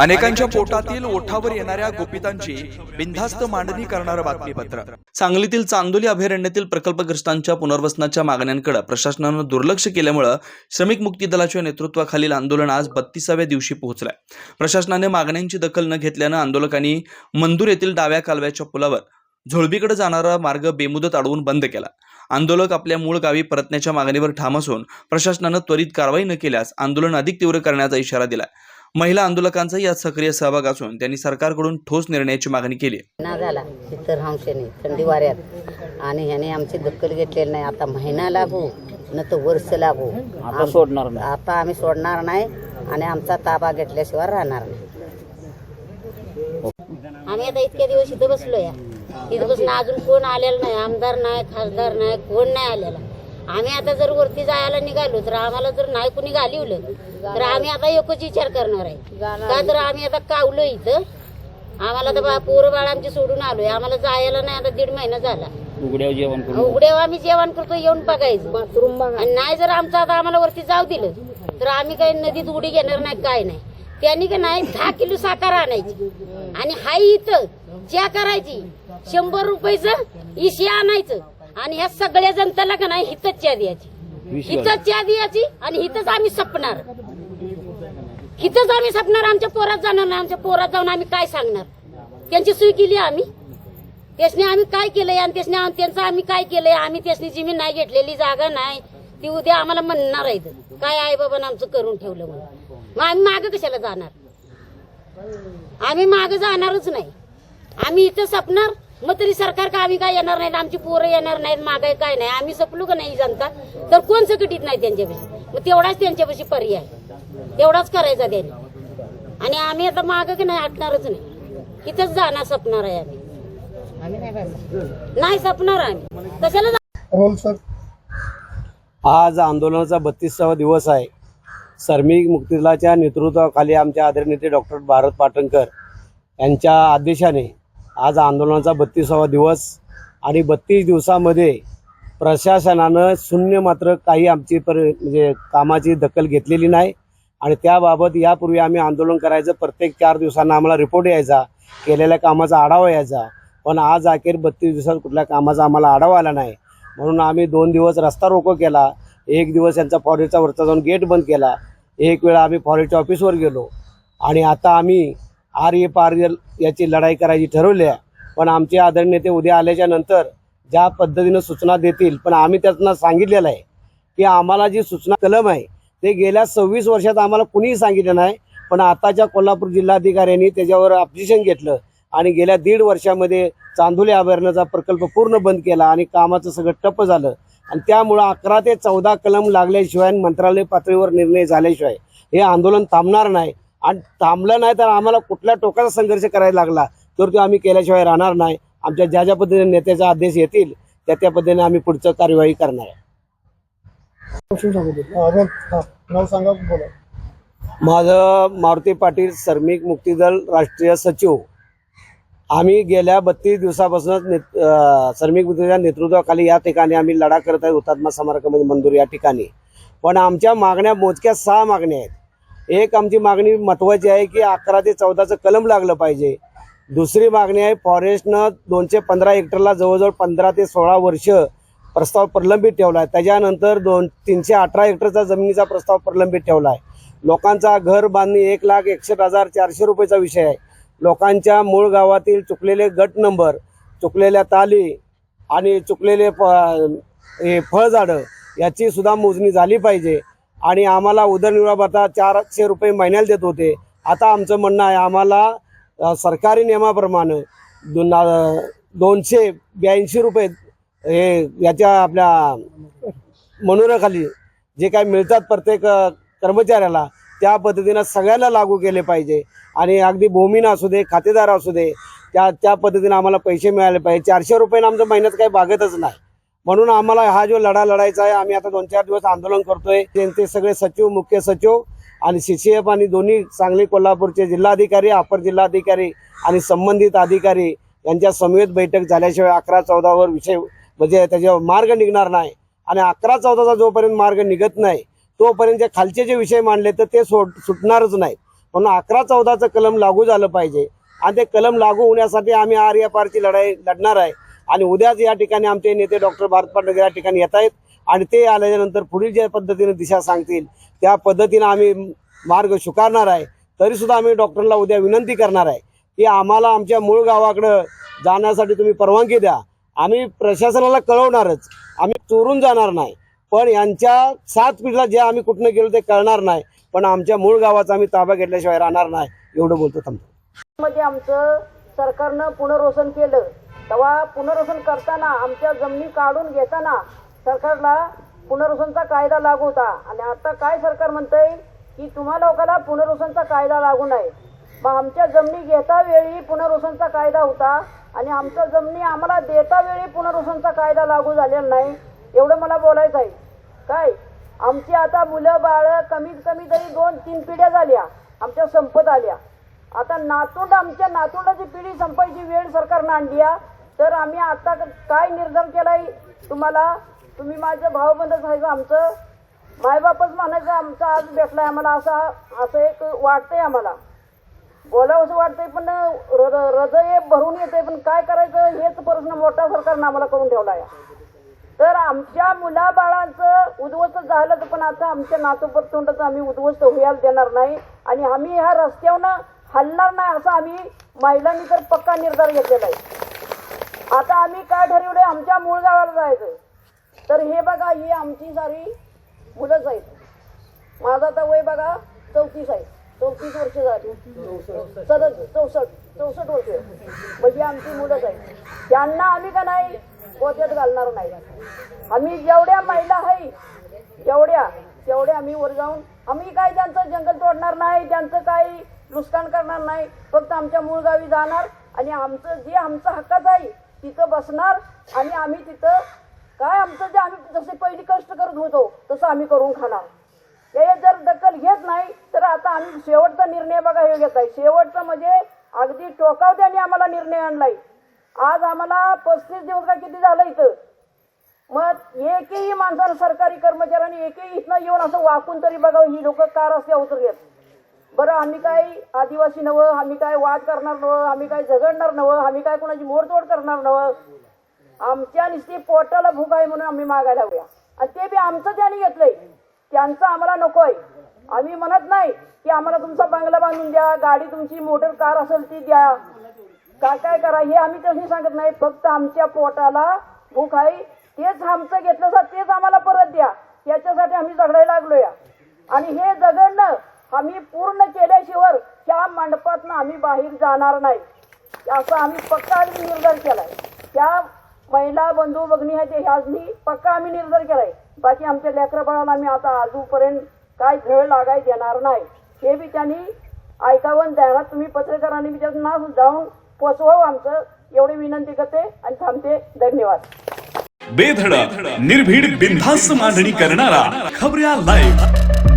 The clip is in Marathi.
अनेकांच्या पोटातील ओठावर येणाऱ्या गोपितांची बिनधास्त मांडणी करणारं बातमीपत्र. सांगलीतील चांदोली अभयारण्यातील प्रकल्पग्रस्तांच्या पुनर्वसनाच्या मागण्यांकडे प्रशासनानं दुर्लक्ष केल्यामुळं श्रमिक मुक्ती दलाच्या नेतृत्वाखालील आंदोलन आज बत्तीसाव्या दिवशी पोहोचलंय. प्रशासनाने मागण्यांची दखल न घेतल्यानं आंदोलकांनी मंदूर येथील डाव्या कालव्याच्या पुलावर झोळबीकडे जाणारा मार्ग बेमुदत अडवून बंद केला. आंदोलक आपल्या मूळ गावी परतण्याच्या मागणीवर ठाम असून प्रशासनानं त्वरित कारवाई न केल्यास आंदोलन अधिक तीव्र करण्याचा इशारा दिला महिला आंदोलकांचा यात सक्रिय सहभाग असून त्यांनी सरकारकडून ठोस निर्णयाची मागणी केली महिना झाला इतर हंशेने थंडी वाऱ्यात. आणि ह्याने आमची दखल घेतलेली नाही. आता महिना लागू न तर वर्ष लागू. आता सोडणार नाही. आता आम्ही सोडणार नाही आणि आमचा ताबा घेतल्याशिवाय राहणार नाही. आम्ही आता इतके दिवस इथं बसलो या इथं बसून अजून कोण आलेलं नाही? आमदार नाही खासदार नाही कोण नाही आलेला? आम्ही आता जर वरती जायला निघालो तर आम्हाला जर नाही कुणी घालिवलं तर आम्ही आता एकच विचार करणार आहे. का तर आम्ही आता कावलो इथं. आम्हाला तर बा पोरं बाळ आमची सोडून आलोय. आम्हाला जायला नाही आता दीड महिना झाला. उघड्यावर जेवण उघड्यावर आम्ही जेवण करतो येऊन बघायचं. आणि नाही जर आमचं आता आम्हाला वरती जाऊ दिलं तर आम्ही काही नदीत उडी घेणार नाही काय नाही. त्यांनी का नाही दहा किलो साखर आणायची. आणि हाय इथं च्या करायची शंभर रुपयाचं इशी आणायचं. आणि ह्या सगळ्या जनतेला का नाही हिथंच च्या द्यायची हिथंच च्या द्यायची आणि हिथंच आम्ही सपणार. हिथंच आम्ही सपणार आमच्या पोरात जाणार नाही आमच्या पोरात जाऊन आम्ही काय सांगणार? त्यांची सोय केली आम्ही. त्यासने आम्ही काय केलंय आणि त्यासने त्यांचं आम्ही काय केलंय? आम्ही त्यासनी जमीन नाही घेतलेली जागा नाही. ती उद्या आम्हाला म्हणणार आहे इथं. काय आई बाबानं आमचं करून ठेवलं म्हणून. मग आम्ही मागं कशाला जाणार? आम्ही मागं जाणारच नाही. आम्ही इथं सपणार मग तरी सरकार का आम्ही काय येणार नाहीत? आमची पोरं येणार नाहीत मागाय काय नाही? आम्ही सपलो का नाही जनता? तर कोण सकटीत नाही त्यांच्यापाशी? मग तेवढाच त्यांच्यापाशी पर्याय. तेवढाच करायचा त्यांनी. आणि आम्ही आता मागं की नाही हटणारच नाही. इथंच जाणार सपणार आहे आम्ही. नाही सपणार आम्ही. कशाला रोल सर. आज आंदोलनाचा बत्तीसावा दिवस आहे. श्रमिक मुक्तीदलाच्या नेतृत्वाखाली आमचे आदरणीय नेते डॉक्टर भारत पाटणकर यांच्या आदेशाने आज आंदोलनाचा बत्तीसावा दिवस आणि बत्तीस दिवसामध्ये प्रशासनानं शून्य मात्र काही आमची पर म्हणजे कामाची दखल घेतलेली नाही. आणि त्याबाबत यापूर्वी आम्ही आंदोलन करायचं प्रत्येक चार दिवसांना आम्हाला रिपोर्ट यायचा केलेल्या कामाचा आढावा यायचा. पण आज अखेर बत्तीस दिवसात कुठल्या कामाचा आम्हाला आढावा आला नाही. म्हणून आम्ही दोन दिवस रस्ता रोको केला एक दिवस यांचा फॉरेस्टचा वरचा जाऊन गेट बंद केला एक वेळा आम्ही फॉरेस्टच्या ऑफिसवर गेलो. आणि आता आम्ही आर ए पार याची लढाई करायची ठरवली आहे. पण आमचे आदरणीय नेते उद्या आल्याच्यानंतर ज्या पद्धतीनं सूचना देतील पण आम्ही त्यांना सांगितलेलं आहे की आम्हाला जी सूचना कलम आहे ते गेल्या सव्वीस वर्षात आम्हाला कुणीही सांगितलं नाही पण आताच्या कोल्हापूर जिल्हाधिकाऱ्यांनी त्याच्यावर ऑब्जेक्शन घेतलं आणि गेल्या दीड वर्षामध्ये चांदोली अभयारण्याचा प्रकल्प पूर्ण बंद केला आणि कामाचं सगळं टप्प झालं. आणि त्यामुळं अकरा ते चौदा कलम लागल्याशिवाय आणि मंत्रालय पातळीवर निर्णय झाल्याशिवाय हे आंदोलन थांबणार नाही. आणि थांबलं नाही तर आम्हाला कुठल्या टोकाचा संघर्ष करायला लागला? तर तो आम्ही केल्याशिवाय राहणार नाही. आमच्या ज्या ज्या पद्धतीने नेत्याचे आदेश येतील त्या त्या पद्धतीने आम्ही पुढचं कार्यवाही करणार आहे. रोल नाव सांगा बोला. माझं मारुती पाटील श्रमिक मुक्तीदल राष्ट्रीय सचिव. आम्ही गेल्या बत्तीस दिवसापासूनच अं, श्रमिक मुक्तीच्या नेतृत्वाखाली या ठिकाणी आम्ही लढा करत आहे हुतात्मा स्मारकामध्ये मंजूर या ठिकाणी. पण आमच्या मागण्या मोजक्या सहा मागण्या आहेत. एक आमची मागणी महत्त्वाची आहे की अकरा ते चौदाचं कलम लागलं पाहिजे. दुसरी मागणी आहे फॉरेस्टनं दोनशे पंधरा हेक्टरला जवळजवळ पंधरा ते सोळा वर्ष प्रस्ताव प्रलंबित ठेवला आहे त्याच्यानंतर दोन तीनशे अठरा हेक्टरचा जमिनीचा प्रस्ताव प्रलंबित ठेवला आहे लोकांचा घर बांधणी एक लाख एकसष्ट हजार चारशे रुपयेचा विषय आहे. लोकांच्या मूळ गावातील चुकलेले गट नंबर चुकलेल्या ताली आणि चुकलेले फ हे फळझाडं याची सुद्धा मोजणी झाली पाहिजे. आणि आम्हाला उदरनिर्वाह चारशे रुपये महिन्याला देत होते. आता आमचं म्हणणं आहे आम्हाला सरकारी नियमाप्रमाणे दोन दोनशे ब्याऐंशी रुपये हे याच्या आपल्या मनोऱ्याखाली जे काही मिळतात प्रत्येक कर्मचाऱ्याला त्या पद्धतीनं सगळ्याला लागू केले पाहिजे. आणि अगदी भूमीनं असू दे खातेदार असू दे त्या त्या पद्धतीनं आम्हाला पैसे मिळाले पाहिजे. चारशे रुपयानं आमचं महिन्यात काही भागतच नाही. म्हणून आम्हाला हा जो लढा लढायचा आहे आम्ही आता दोन चार दिवस आंदोलन करतोय. त्यांचे सगळे सचिव मुख्य सचिव आणि सी सी एफ आणि दोन्ही सांगली कोल्हापूरचे जिल्हाधिकारी अपर जिल्हाधिकारी आणि संबंधित अधिकारी यांच्या समवेत बैठक झाल्याशिवाय अकरा चौदावर विषय म्हणजे त्याच्यावर मार्ग निघणार नाही. आणि अकरा चौदाचा जोपर्यंत मार्ग निघत नाही तोपर्यंत जे खालचे जे विषय मांडले तर ते सोड सुटणारच नाही पण अकरा चौदाचं कलम लागू झालं पाहिजे. आणि ते कलम लागू होण्यासाठी आम्ही आर या पारची लढाई लढणार आहे. आणि उद्याच या ठिकाणी आमचे नेते डॉक्टर भारत पाटील या ठिकाणी येत आहेत आणि ते आल्यानंतर पुढील ज्या पद्धतीने दिशा सांगतील त्या पद्धतीनं आम्ही मार्ग स्वीकारणार आहे. तरीसुद्धा आम्ही डॉक्टरला उद्या विनंती करणार आहे की आम्हाला आमच्या मूळ गावाकडं जाण्यासाठी तुम्ही परवानगी द्या. आम्ही प्रशासनाला कळवणारच. आम्ही चोरून जाणार नाही. पण यांच्या सात पिढीला जे आम्ही कुठनं गेलो ते कळणार नाही. पण आमच्या मूळ गावाचा आम्ही ताबा घेतल्याशिवाय राहणार नाही. एवढं बोलतो थांबतो. मध्ये आमचं सरकारनं पुनर्वसन केलं. तेव्हा पुनर्वसन करताना आमच्या जमिनी काढून घेताना सरकारला पुनर्वसनचा कायदा लागू होता. आणि आता काय सरकार म्हणतंय की तुम्हा लोकांना पुनर्वसनचा कायदा लागू नाही. मग आमच्या जमिनी घेता वेळी पुनर्वसनचा कायदा होता आणि आमच्या जमिनी आम्हाला देता वेळी पुनर्वसनचा कायदा लागू झालेला नाही एवढं मला बोलायचं आहे. काय? आमची आता मुलं बाळ कमीत कमी तरी दोन तीन पिढ्या झाल्या. आमच्या संपत आल्या. आता नातोंड आमच्या नातोंडाची पिढी संपायची वेळ सरकारनं आणली आहे. तर आम्ही आता काय निर्धार केलाय? तुम्हाला तुम्ही माझं भावबंधच आहे आमचं मायबापच म्हणायचं आमचा आज भेटलाय आम्हाला असा असं एक वाटतंय आम्हाला. बोलावं असं वाटतंय पण हृदय भरून येतंय पण काय करायचं? हेच प्रश्न मोठा सरकारनं आम्हाला करून ठेवला आहे तर आमच्या मुलाबाळांचं उद्ध्वस्त झालं पण आता आमच्या नातूपतोंडाचं आम्ही उद्ध्वस्त व्हायला देणार नाही. आणि आम्ही ह्या रस्त्यावरनं हलणार नाही असा आम्ही महिलांनी तर पक्का निर्धार घेतलेला आहे. आता आम्ही काय ठरवले आमच्या मूळ गावाला जायचं तर हे बघा ही आमची सारी मुलंच आहेत. माझा तर वय बघा चौतीस आहे. चौतीस वर्ष झाली. सदत चौसष्ट चौसष्ट वर्ष. म्हणजे आमची मुलंच आहे त्यांना आम्ही का नाही पोत्यात घालणार नाही. आम्ही जेवढ्या महिला आहे जेवढ्या तेवढ्या आम्ही वर जाऊन आम्ही काय त्यांचं जंगल तोडणार नाही त्यांचं काही नुकसान करणार नाही फक्त आमच्या मूळ गावी जाणार आणि आमचं जे आमचं हक्काचं आहे तिथं बसणार आणि आम्ही तिथं काय आमचं जे आम्ही जसे पहिली कष्ट करत होतो तसं आम्ही करून खाणार. हे जर दखल घेत नाही तर आता आम्ही शेवटचा निर्णय बघा हे घेत आहे शेवटचा म्हणजे अगदी टोकावत्याने आम्हाला निर्णय आणलाय. आज आम्हाला पस्तीस दिवस का किती झालं इथं? मग एकही माणसानं सरकारी कर्मचाऱ्यांनी एकही इथनं येऊन असं वाकून तरी बघावं ही लोक का रस्त्या उतरलेत बरं आम्ही काय आदिवासी नवं आम्ही काय वाद करणार नवं आम्ही काय झगडणार नवं आम्ही काय कोणाची मोडतोड करणार नवं? आमच्या निश्चित पोटाला भूक आहे म्हणून आम्ही मागायला हव्या. आणि ते बी आमचं त्यांनी घेतलंय. त्यांचं आम्हाला नको आहे आम्ही म्हणत नाही की आम्हाला तुमचा बंगला बांधून द्या गाडी तुमची मोटर कार असेल ती द्या. काय काय करा हे आम्ही तशी सांगत नाही. फक्त आमच्या पोटाला भूक आहे. तेच आमचं घेतलं तेच आम्हाला परत द्या. याच्यासाठी आम्ही झगडायला या आणि हे झगडणं आम्ही पूर्ण केल्याशिवाय त्या मंडपातनं आम्ही बाहेर जाणार नाही. असं आम्ही पक्का आम्ही निर्धार केलाय. त्या महिला बंधू बघणी आहेत ते पक्का आम्ही निर्धार केलाय. बाकी आमच्या लेकरबाळाला आम्ही आता आजूपर्यंत काय झळ लागाय देणार नाही. हे बी त्यांनी ऐकावं द्यायला तुम्ही पत्रकारांनी बी त्यांना जाऊन पोचवावं आमचं. एवढी विनंती करते आणि थांबते. धन्यवाद. बेधडक निर्भीड बिनधास्त मांडणी करणारा खबऱ्या लाईव्ह